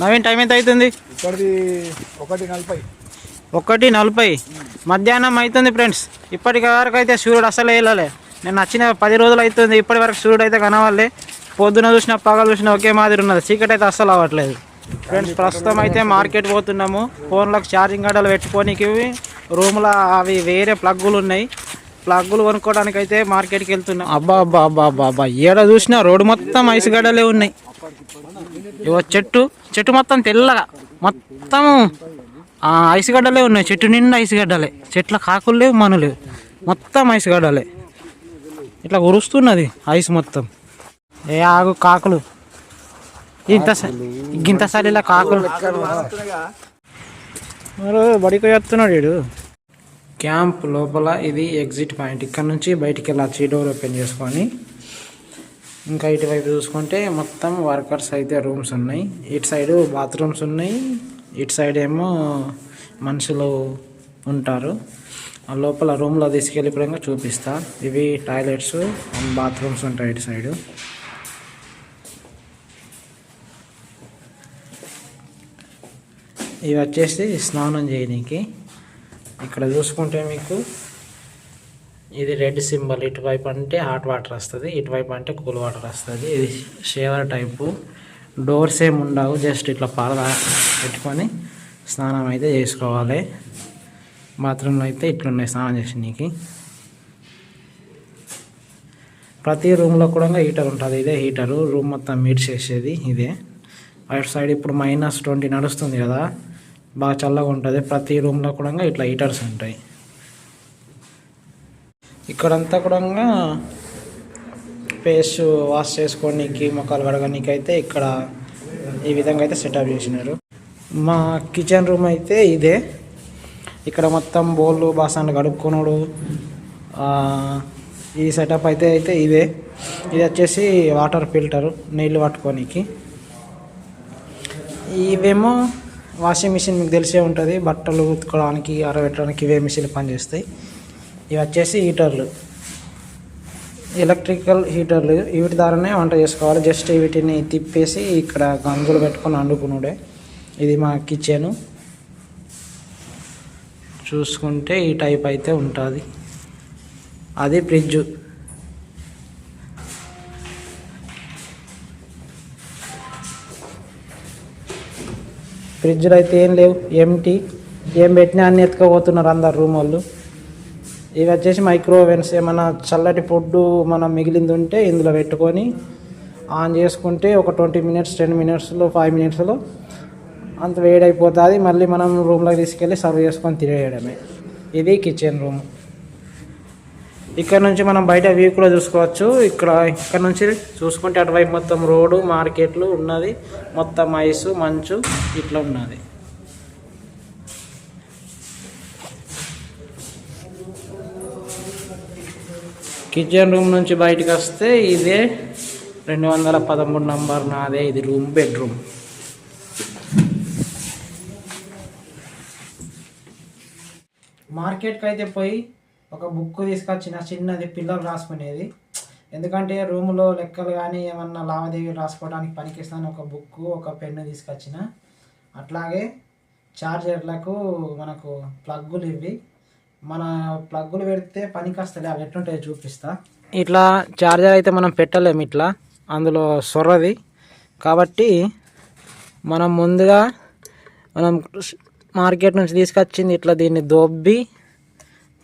Naveen time ఎంత అవుతుంది? ఒకటి నలభై. ఒకటి నలభై. మధ్యాహ్నం అవుతుంది ఫ్రెండ్స్. ఇప్పటికి వరకు అయితే సూర్యుడు అసలు వెళ్ళలే. నేను వచ్చిన పది రోజులు అవుతుంది. ఇప్పటి వరకు సూర్యుడు అయితే కనవాలే పొద్దున చూసిన పగలు చూసిన ఒకే మాదిరి ఉన్నది. చీకటి అయితే అస్సలు అవ్వట్లేదు. ఫ్రెండ్స్ ప్రస్తుతం అయితే మార్కెట్ పోతున్నాము. ఫోన్లకు ఛార్జింగ్ గడ్డలు పెట్టుకోనికి రూమ్లో అవి వేరే ప్లగ్గులు ఉన్నాయి. ప్లగ్గులు కొనుక్కోవడానికి అయితే మార్కెట్కి వెళ్తున్నాం. అబ్బా అబ్బా అబ్బా అబ్బా అబ్బా. ఏడ చూసినా రోడ్డు మొత్తం ఐస్ గడ్డలే ఉన్నాయి. ఇవో చెట్టు చెట్టు మొత్తం తెల్లగా మొత్తం ఐసుగడ్డలే ఐస్ గడ్డలే ఉన్నాయి. చెట్టు నిండా ఐస్ గడ్డలే. చెట్ల కాకులు లేవు మను లేవు. మొత్తం ఐస్ గడ్డలే. ఇట్లా ఉరుస్తున్నది ఐస్ మొత్తం. ఏ ఆగు కాకులు. ఇంత స- ఇంత కాకులు. మరి బడికి వస్తున్నాడు వీడు. క్యాంప్ లోపల ఇది ఎగ్జిట్ పాయింట్. ఇక్కడ నుంచి బయటికి వెళ్ళచ్చు డోర్ ఓపెన్ చేసుకొని ఇంకా ఇటువైపు చూసుకుంటే మొత్తం వర్కర్స్ అయితే రూమ్స్ ఉన్నాయి. ఇటు సైడ్ బాత్రూమ్స్ ఉన్నాయి. ఇటు సైడ్ ఏమో మనుషులు ఉంటారు. ఆ లోపల రూమ్లో తీసుకెళ్ళిపోయాక చూపిస్తా. ఇవి టాయిలెట్స్ అండ్ బాత్రూమ్స్ ఉంటాయి ఇటు సైడు. ఇవి వచ్చేసి స్నానం చేయడానికి. ఇక్కడ చూసుకుంటే మీకు ఇది రెడ్ సింబల్ ఇటువైపు అంటే హాట్ వాటర్ వస్తుంది ఇటువైపు అంటే కూల్ వాటర్ వస్తుంది. ఇది షేవర్ టైపు. డోర్స్ ఏమి ఉండవు జస్ట్ ఇట్లా పాల పెట్టుకొని స్నానం అయితే చేసుకోవాలి. బాత్రూంలో అయితే ఇట్లున్నాయి స్నానం చేసి నీకు. ప్రతి రూమ్లో కూడా హీటర్ ఉంటుంది ఇదే హీటరు. రూమ్ మొత్తం మీట్ చేసేది ఇదే. అటు సైడ్ ఇప్పుడు మైనస్ ట్వంటీ నడుస్తుంది కదా బాగా చల్లగా ఉంటుంది. ప్రతి రూమ్లో కూడా ఇట్లా హీటర్స్ ఉంటాయి. ఇక్కడంతా కూడా పేస్ట్ వాష్ చేసుకోవడానికి మొక్కలు కడగడానికి అయితే ఇక్కడ ఈ విధంగా అయితే సెటప్ చేసినారు. మా కిచెన్ రూమ్ అయితే ఇదే. ఇక్కడ మొత్తం బోళ్ళు బాసన్లు కడుక్కున్నాడు. ఈ సెటప్ అయితే అయితే ఇదే. ఇది వచ్చేసి వాటర్ ఫిల్టర్ నీళ్ళు పట్టుకోనికి. ఇవేమో వాషింగ్ మిషన్ మీకు తెలిసే ఉంటుంది బట్టలు ఉతుకోవడానికి ఆరబెట్టడానికి ఇవే మిషన్లు పనిచేస్తాయి. ఇవి వచ్చేసి హీటర్లు. ఎలక్ట్రికల్ హీటర్లు వీటి ద్వారానే వంట చేసుకోవాలి. జస్ట్ వీటిని తిప్పేసి ఇక్కడ గంజులు పెట్టుకొని వండుకునుడే ఇది మా కిచెను. చూసుకుంటే ఈ టైప్ అయితే ఉంటుంది. అది ఫ్రిడ్జ్. ఫ్రిడ్జ్లో అయితే ఏం లేవు. ఎంటీ. ఏం పెట్టినా అన్ని ఎత్తుకపోతున్నారు అందరు రూమ్ వాళ్ళు. ఇవి వచ్చేసి మైక్రో ఓవెన్స్ ఏమైనా చల్లటి ఫుడ్ మనం మిగిలింది ఉంటే ఇందులో పెట్టుకొని ఆన్ చేసుకుంటే ఒక ట్వంటీ మినిట్స్ టెన్ మినిట్స్లో ఫైవ్ మినిట్స్లో అంత వేడైపోతుంది. మళ్ళీ మనం రూమ్లోకి తీసుకెళ్ళి సర్వ్ చేసుకొని తినేయడమే. ఇది కిచెన్ రూమ్. ఇక్కడ నుంచి మనం బయట వ్యూ కూడా చూసుకోవచ్చు. ఇక్కడ ఇక్కడ నుంచి చూసుకుంటే అటువైపు మొత్తం రోడ్డు మార్కెట్లు ఉన్నది. మొత్తం ఐస్ మంచు ఇట్లా ఉన్నది. కిచెన్ రూమ్ నుంచి బయటకు వస్తే ఇదే రెండు వందల పదమూడు నంబర్ నాదే ఇది రూమ్ బెడ్రూమ్ మార్కెట్కి అయితే పోయి ఒక బుక్ తీసుకొచ్చిన చిన్నది పిల్లలు రాసుకునేది. ఎందుకంటే రూమ్లో లెక్కలు కానీ ఏమన్నా లావాదేవీలు రాసుకోవడానికి పనికిస్తాను ఒక బుక్ ఒక పెన్ను తీసుకొచ్చిన. అట్లాగే చార్జర్లకు మనకు ప్లగ్గులు ఇవి మన ప్లగ్గులు పెడితే పనికి వస్తాయి అవి ఎట్లుంటాయో చూపిస్తా. ఇట్లా చార్జర్ అయితే మనం పెట్టలేము ఇట్లా అందులో సొర్రది కాబట్టి మనం ముందుగా మనం మార్కెట్ నుంచి తీసుకొచ్చింది ఇట్లా దీన్ని దొబ్బి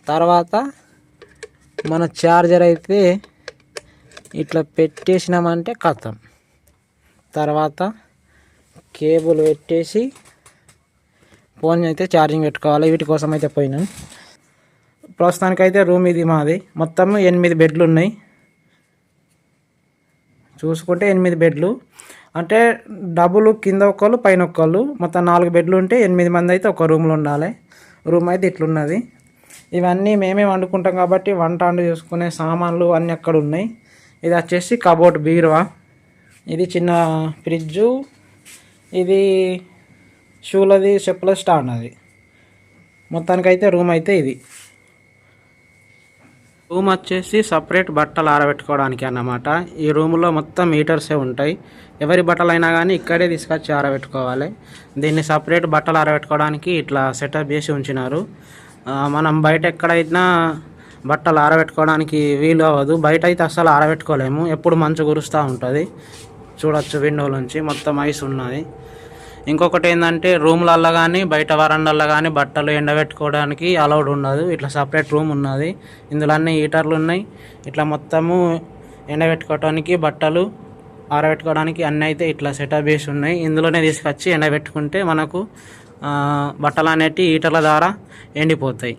తర్వాత మన చార్జర్ అయితే ఇట్లా పెట్టేసినామంటే కథం. తర్వాత కేబుల్ పెట్టేసి ఫోన్ అయితే ఛార్జింగ్ పెట్టుకోవాలి వీటి కోసం అయితే పోయినాను. ప్రస్తుతానికైతే రూమ్ ఇది మాది. మొత్తం ఎనిమిది బెడ్లు ఉన్నాయి. చూసుకుంటే ఎనిమిది బెడ్లు. అంటే డబుల్ కింద ఒక్కళ్ళు పైన ఒక్కళ్ళు. మొత్తం నాలుగు బెడ్లు ఉంటే ఎనిమిది మంది అయితే ఒక రూమ్లో ఉండాలి. రూమ్ అయితే ఇట్లున్నది. ఇవన్నీ మేమే వండుకుంటాం కాబట్టి వంట వండు చేసుకునే సామాన్లు అన్నీ అక్కడ ఉన్నాయి. ఇది వచ్చేసి కబోర్డ్ బీరువా. ఇది చిన్న ఫ్రిడ్జు. ఇది షూలది చెప్పుల స్టాండ్ అది. మొత్తానికైతే రూమ్ అయితే ఇది. రూమ్ వచ్చేసి సపరేట్ బట్టలు ఆరబెట్టుకోవడానికి అన్నమాట. ఈ రూమ్లో మొత్తం మీటర్సే ఉంటాయి. ఎవరి బట్టలు అయినా కానీ ఇక్కడే తీసుకొచ్చి ఆరబెట్టుకోవాలి. దీన్ని సపరేట్ బట్టలు ఆరబెట్టుకోవడానికి ఇట్లా సెటప్ చేసి ఉంచినారు. మనం బయట ఎక్కడైనా బట్టలు ఆరబెట్టుకోవడానికి వీలు అవ్వదు. బయట అయితే అస్సలు ఆరబెట్టుకోలేము. ఎప్పుడు మంచు కురుస్తూ ఉంటుంది. చూడొచ్చు విండో నుంచి మొత్తం ఐస్ ఉన్నది. ఇంకొకటి ఏంటంటే రూమ్లల్లో కానీ బయట వరండల్లో కానీ బట్టలు ఎండబెట్టుకోవడానికి అలౌడ్ ఉండదు ఇట్లా సపరేట్ రూమ్ ఉన్నది. ఇందులో అన్ని హీటర్లు ఉన్నాయి. ఇట్లా మొత్తము ఎండబెట్టుకోవడానికి బట్టలు ఆరబెట్టుకోవడానికి అన్నీ అయితే ఇట్లా సెటప్ చేసి ఉన్నాయి. ఇందులోనే తీసుకొచ్చి ఎండబెట్టుకుంటే మనకు బట్టలు అనేటివి హీటర్ల ద్వారా ఎండిపోతాయి.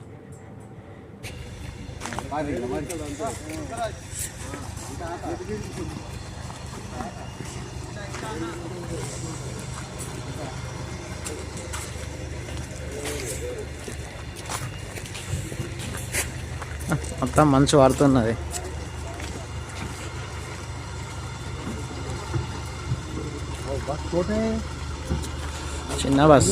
మొత్తం మంచు వాడుతున్నది. చిన్న బస్.